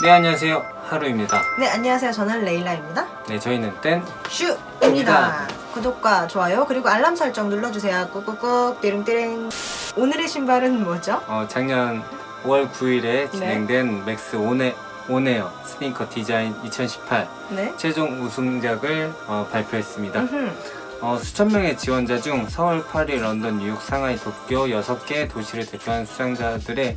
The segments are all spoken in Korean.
네 안녕하세요 하루입니다. 네, 안녕하세요. 저는 레일라입니다. 네 저희는 땐 슈입니다. 구독과 좋아요 그리고 알람 설정 눌러주세요. 꾹꾹꾹 띠릉띠릉. 오늘의 신발은 뭐죠? 어, 작년 5월 9일에 진행된 맥스 오네 오네어 스니커 디자인 2018 네. 최종 우승작을 어, 발표했습니다. 음흠. 어, 수천 명의 지원자 중 서울, 파리, 런던, 뉴욕, 상하이, 도쿄 6개 도시를 대표한 수상자들의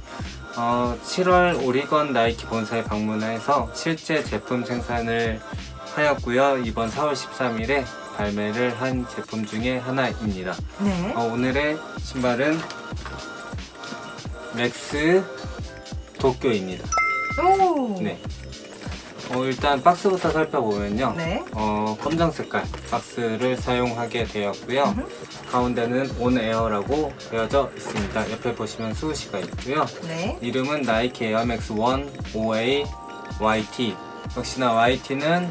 어, 7월 오리건 나이키 본사에 방문해서 실제 제품 생산을 하였고요. 이번 4월 13일에 발매를 한 제품 중에 하나입니다. 네. 어, 오늘의 신발은 맥스 도쿄입니다. 오. 네. 어, 일단 박스부터 살펴보면요. 네. 어, 검정 색깔 박스를 사용하게 되었고요. 음흠. 가운데는 온에어라고 되어져 있습니다. 옆에 보시면 수시가 있고요. 네. 이름은 나이키 에어맥스 1 OA YT. 역시나 YT는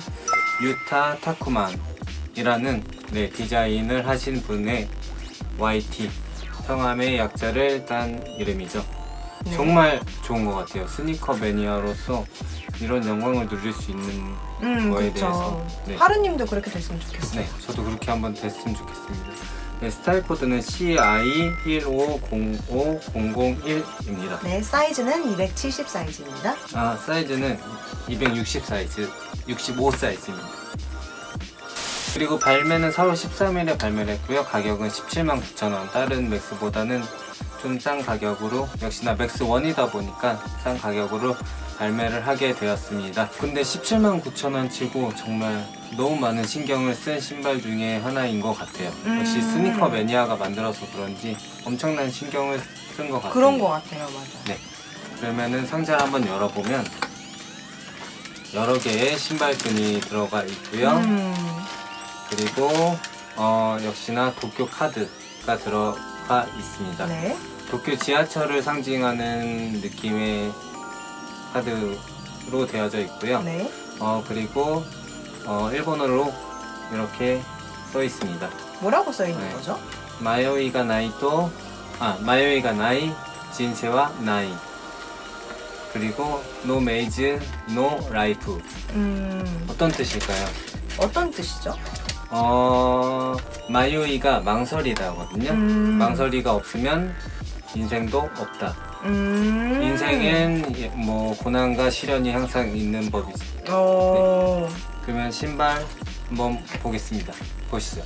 유타 타쿠만이라는 네, 디자인을 하신 분의 YT 성함의 약자를 딴 이름이죠. 네. 정말 좋은 것 같아요. 스니커 매니아로서 이런 영광을 누릴 수 있는 음, 거에. 대해서, 네. 하루님도 그렇게 됐으면 좋겠어요. 네, 저도 그렇게 한번 됐으면 좋겠습니다. 네, 스타일 코드는 CI1505001입니다. 네, 사이즈는 270 사이즈입니다. 아, 사이즈는 260 사이즈, 65 사이즈입니다. 그리고 발매는 4월 13일에 발매를 했고요. 가격은 17만 9천 원. 다른 맥스보다는 좀 싼 가격으로 역시나 맥스 1이다 보니까 싼 가격으로 발매를 하게 되었습니다. 근데 17만 9천 원 치고 정말 너무 많은 신경을 쓴 신발 중에 하나인 것 같아요. 역시 음. 스니커 매니아가 만들어서 그런지 엄청난 신경을 쓴 것 같아요. 그런 거 같아요, 맞아. 네. 그러면은 상자를 한번 열어보면 여러 개의 신발끈이 들어가 있고요. 음. 그리고 어, 역시나 도쿄 카드가 들어 가 있습니다. 네. 도쿄 지하철을 상징하는 느낌의 카드로 되어져 있고요. 네. 어, 그리고 어, 일본어로 이렇게 써 있습니다. 뭐라고 써 있는 네. 거죠? 마요이가 나이도 아 마요이가 나이 진세와 나이 그리고 노 메이즈 노 라이프 음. 어떤 뜻일까요? 어떤 뜻이죠? 어 마요이가 망설이다거든요. 음. 망설이가 없으면 인생도 없다. 음. 인생엔 예, 뭐 고난과 시련이 항상 있는 법이지. 어. 그러면 신발 한번 보겠습니다. 보시죠.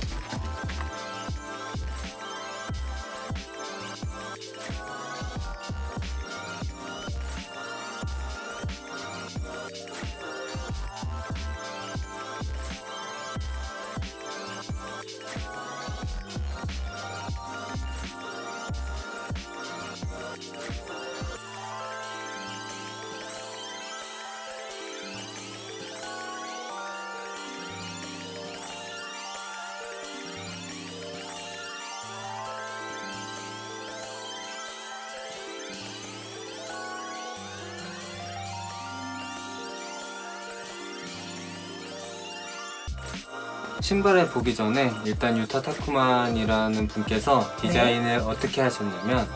신발을 보기 전에 일단 유타 타쿠만이라는 분께서 디자인을 어떻게 하셨냐면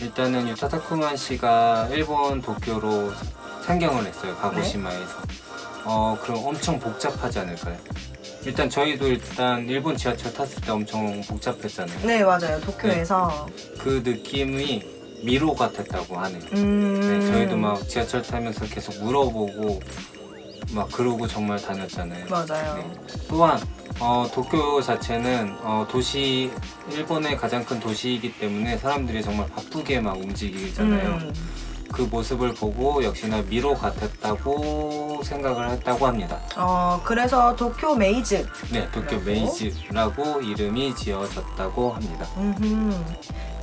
일단은 유타 타쿠만 씨가 일본 도쿄로 상경을 했어요 가고시마에서 어 그럼 엄청 복잡하지 않을까요? 일단 저희도 일단 일본 지하철 탔을 때 엄청 복잡했잖아요 네, 맞아요. 도쿄에서. 그 느낌이 미로 같았다고 하네요 음. 네, 저희도 막 지하철 타면서 계속 물어보고 막 그러고 정말 다녔잖아요 맞아요. 네. 또한 어, 도쿄 자체는 어, 도시 일본의 가장 큰 도시이기 때문에 사람들이 정말 바쁘게 막 움직이잖아요. 음. 그 모습을 보고 역시나 미로 같았다고 생각을 했다고 합니다. 어, 그래서 도쿄 메이즈. 네, 도쿄 라고? 메이즈라고 이름이 지어졌다고 합니다. 음흠.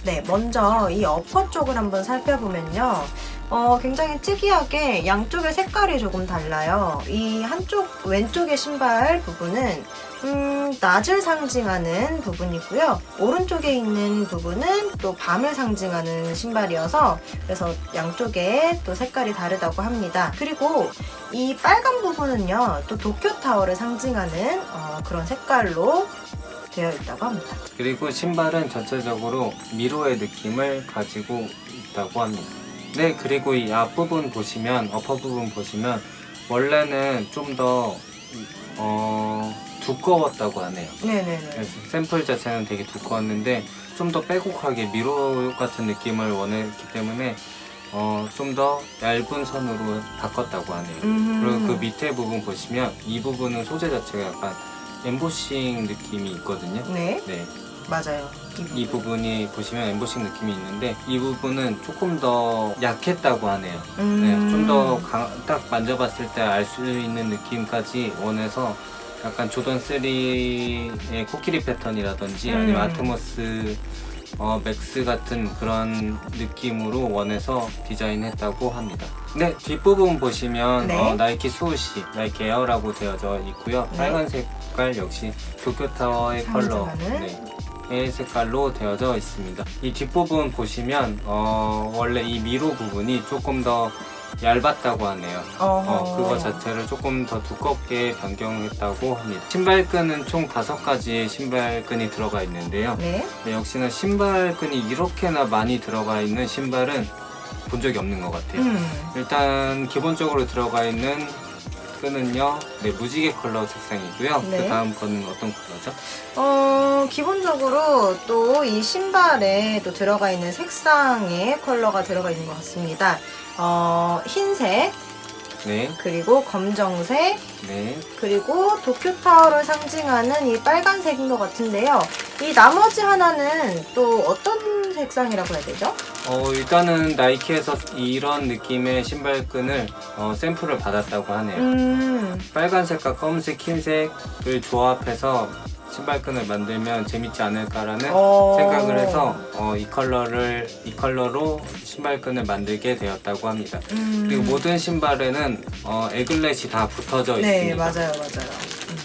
네, 먼저 이 어퍼 쪽을 한번 살펴보면요. 어, 굉장히 특이하게 양쪽의 색깔이 조금 달라요. 이 한쪽 왼쪽의 신발 부분은 음, 낮을 상징하는 부분이고요. 오른쪽에 있는 부분은 또 밤을 상징하는 신발이어서 그래서 양쪽에 또 색깔이 다르다고 합니다. 그리고 이 빨간 부분은요, 또 도쿄 타워를 상징하는 어, 그런 색깔로 되어 있다고 합니다. 그리고 신발은 전체적으로 미로의 느낌을 가지고 있다고 합니다. 네, 그리고 이 앞부분 보시면, 어퍼 부분 보시면, 원래는 좀 더, 어, 두꺼웠다고 하네요. 네네네. 그래서 샘플 자체는 되게 두꺼웠는데, 좀 더 빼곡하게 미로 같은 느낌을 원했기 때문에, 어, 좀 더 얇은 선으로 바꿨다고 하네요. 음. 그리고 그 밑에 부분 보시면, 이 부분은 소재 자체가 약간 엠보싱 느낌이 있거든요. 네, 네. 맞아요. 이 부분이 보시면 엠보싱 느낌이 있는데 이 부분은 조금 더 약했다고 하네요. 음. 네, 좀더딱 만져봤을 때 알 수 있는 느낌까지 원해서 약간 조던 3의 코끼리 패턴이라든지 음. 아니면 아트모스 어, 맥스 같은 그런 느낌으로 원해서 디자인했다고 합니다. 네, 뒷부분 보시면 네. 어, 나이키 수우시, 나이키 에어라고 되어져 있고요. 네. 빨간 색깔 역시 도쿄타워의 컬러. 네. 의 색깔로 되어져 있습니다. 이 뒷부분 보시면 어, 원래 이 미로 부분이 조금 더 얇았다고 하네요. 어허. 어, 그거 자체를 조금 더 두껍게 변경했다고 합니다. 신발끈은 총 다섯 가지의 신발끈이 들어가 있는데요. 네. 네, 역시나 신발끈이 이렇게나 많이 들어가 있는 신발은 본 적이 없는 것 같아요. 음. 일단 기본적으로 들어가 있는 끈은요, 네, 무지개 컬러 색상이고요. 네. 그 다음 거는 어떤 컬러죠? 어, 기본적으로 또 이 신발에 또 들어가 있는 색상의 컬러가 들어가 있는 것 같습니다. 어, 흰색, 네, 그리고 검정색, 네. 그리고 도쿄타워를 상징하는 이 빨간색인 것 같은데요. 이 나머지 하나는 또 어떤 색상이라고 해야 되죠? 어, 일단은 나이키에서 이런 느낌의 신발끈을 어, 샘플을 받았다고 하네요. 음, 빨간색과 검은색, 흰색을 조합해서 신발끈을 만들면 재밌지 않을까라는 어. 생각을 해서 어, 이 컬러를 이 컬러로 신발끈을 만들게 되었다고 합니다. 음. 그리고 모든 신발에는 어, 에글렛이 다 붙어져 네, 있습니다. 맞아요, 맞아요. 음.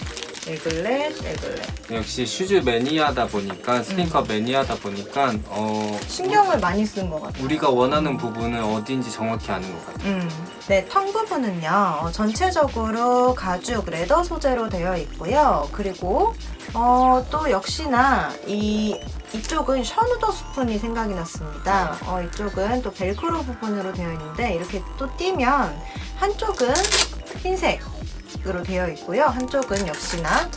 에글렛, 에글렛. 역시 슈즈 매니아다 보니까 스니커 음. 매니아다 보니까 어, 신경을 많이 쓴 것 같아요. 우리가 원하는 부분은 어디인지 정확히 아는 것 같아요. 음, 네, 텅 부분은요, 어, 전체적으로 가죽, 레더 소재로 되어 있고요. 그리고, 어, 또 역시나 이, 이쪽은 셔누더 스푼이 생각이 났습니다. 어, 이쪽은 또 벨크로 부분으로 되어 있는데, 이렇게 또 띄면, 한쪽은 흰색으로 되어 있고요. 한쪽은 역시나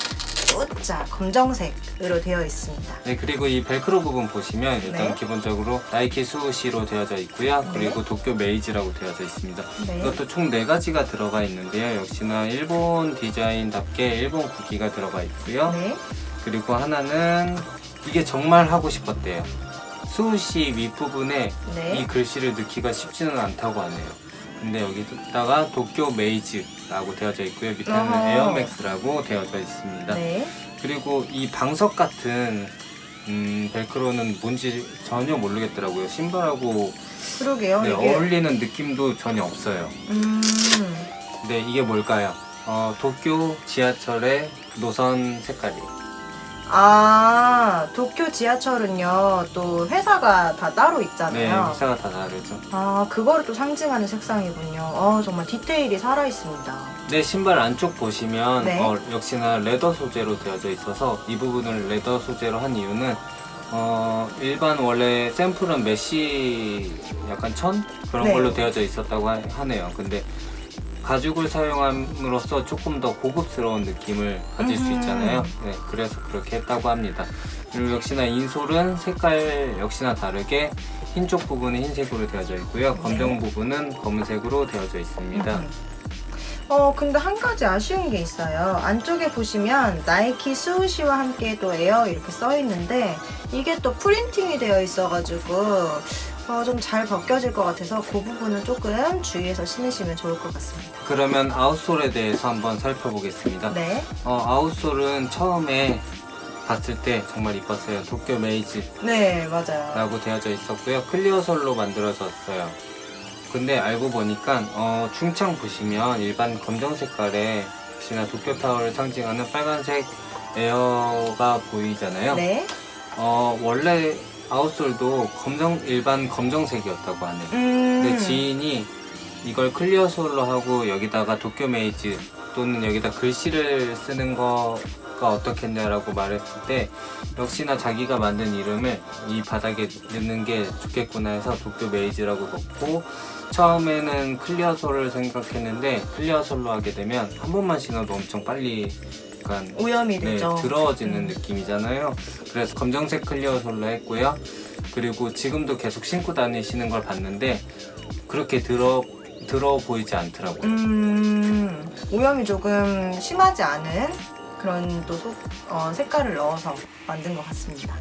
우짜 검정색으로 되어 있습니다. 네 그리고 이 벨크로 부분 보시면 일단 네. 기본적으로 나이키 수시로 되어져 있고요. 네. 그리고 도쿄 메이지라고 되어져 있습니다. 네. 이것도 총 네가지가 들어가 있는데요. 역시나 일본 디자인답게 일본 국기가 들어가 있고요. 네. 그리고 하나는 이게 정말 하고 싶었대요. 수시 윗부분에 네. 이 글씨를 넣기가 쉽지는 않다고 하네요. 근데 여기다가 도쿄 메이즈라고 되어져 있고요. 밑에는 어허. 에어맥스라고 되어져 있습니다. 네. 그리고 이 방석 같은 음, 벨크로는 뭔지 전혀 모르겠더라고요. 신발하고 그러게요. 네, 이게. 어울리는 느낌도 전혀 없어요. 음. 네, 이게 뭘까요? 어, 도쿄 지하철의 노선 색깔이에요. 아, 도쿄 지하철은요, 또 회사가 다 따로 네, 있잖아요. 회사가 다 다르죠. 아, 그거를 또 상징하는 색상이군요. 어, 정말 디테일이 살아있습니다. 네, 신발 안쪽 보시면 네. 어, 역시나 레더 소재로 되어져 있어서 이 부분을 레더 소재로 한 이유는 어, 일반 원래 샘플은 메쉬 약간 천 그런 네. 걸로 되어져 있었다고 하, 하네요. 근데 가죽을 사용함으로써 조금 더 고급스러운 느낌을 가질 수. 있잖아요. 네, 그래서 그렇게 했다고 합니다. 그리고 역시나 인솔은 색깔 역시나 다르게 흰쪽 부분은 흰색으로 되어져 있고요. 검정 네. 부분은 검은색으로 되어져 있습니다. 음. 어, 근데 한 가지 아쉬운 게 있어요. 안쪽에 보시면 나이키 스우시와 함께 또 에어 이렇게 써 있는데 이게 또 프린팅이 되어 있어가지고 어, 좀 잘 벗겨질 것 같아서 그 부분은 조금 주의해서 신으시면 좋을 것 같습니다. 그러면 아웃솔에 대해서 한번 살펴보겠습니다. 네. 어, 아웃솔은 처음에 봤을 때 정말 이뻤어요. 도쿄 메이지라고 네, 맞아요. 되어져 있었고요. 클리어솔로 만들어졌어요. 근데 알고 보니까 어, 중창 보시면 일반 검정 색깔의 역시나 도쿄 타워를 상징하는 빨간색 에어가 보이잖아요. 네. 어, 원래 아웃솔도 검정 일반 검정색이었다고 하네요. 음. 근데 지인이 이걸 클리어 솔로 하고 여기다가 도쿄 메이즈 또는 여기다 글씨를 쓰는 거가 어떻겠냐라고 말했을 때 역시나 자기가 만든 이름을 이 바닥에 넣는 게 좋겠구나 해서 도쿄 메이즈라고 넣고 처음에는 클리어 솔을 생각했는데 클리어 솔로 하게 되면 한 번만 신어도 엄청 빨리 약간 오염이 네, 되죠. 들어지는 음. 느낌이잖아요. 그래서 검정색 클리어 솔로 했고요. 그리고 지금도 계속 신고 다니시는 걸 봤는데 그렇게 들어 들어 보이지 않더라고요. 음, 오염이 조금 심하지 않은 그런 또 소- 어, 색깔을 넣어서 만든 것 같습니다.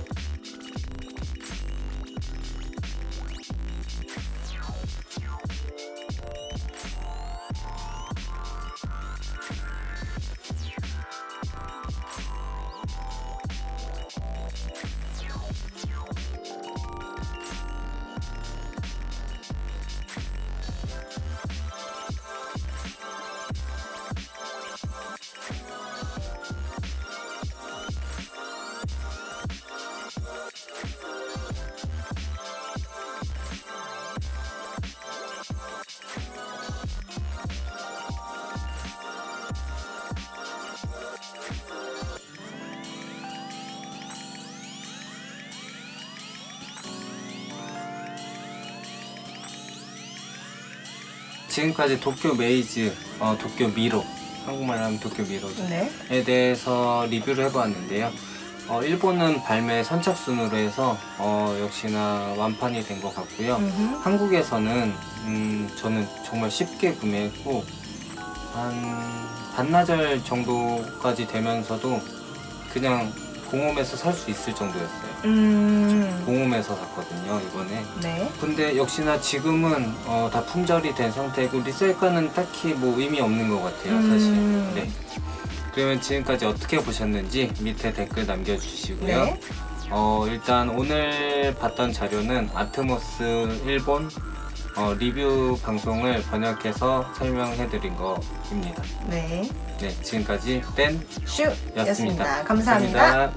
지금까지 도쿄 메이즈, 어, 도쿄 미로, 한국말로 하면 도쿄 미로죠. 네. 에 대해서 리뷰를 해보았는데요. 어, 일본은 발매 선착순으로 해서 어, 역시나 완판이 된 것 같고요. 음흠. 한국에서는 음, 저는 정말 쉽게 구매했고 한 반나절 정도까지 되면서도 그냥 공홈에서 살 수 있을 정도였어요. 음, 공홈에서 샀거든요 이번에. 네. 근데 역시나 지금은 어, 다 품절이 된 상태고 리셀가는 딱히 뭐 의미 없는 것 같아요 사실. 음. 네. 그러면 지금까지 어떻게 보셨는지 밑에 댓글 남겨주시고요. 네. 어, 일단 오늘 봤던 자료는 아트모스 일본 어, 리뷰 방송을 번역해서 설명해드린 거입니다. 네. 네, 지금까지 땐슈였습니다 감사합니다. 감사합니다.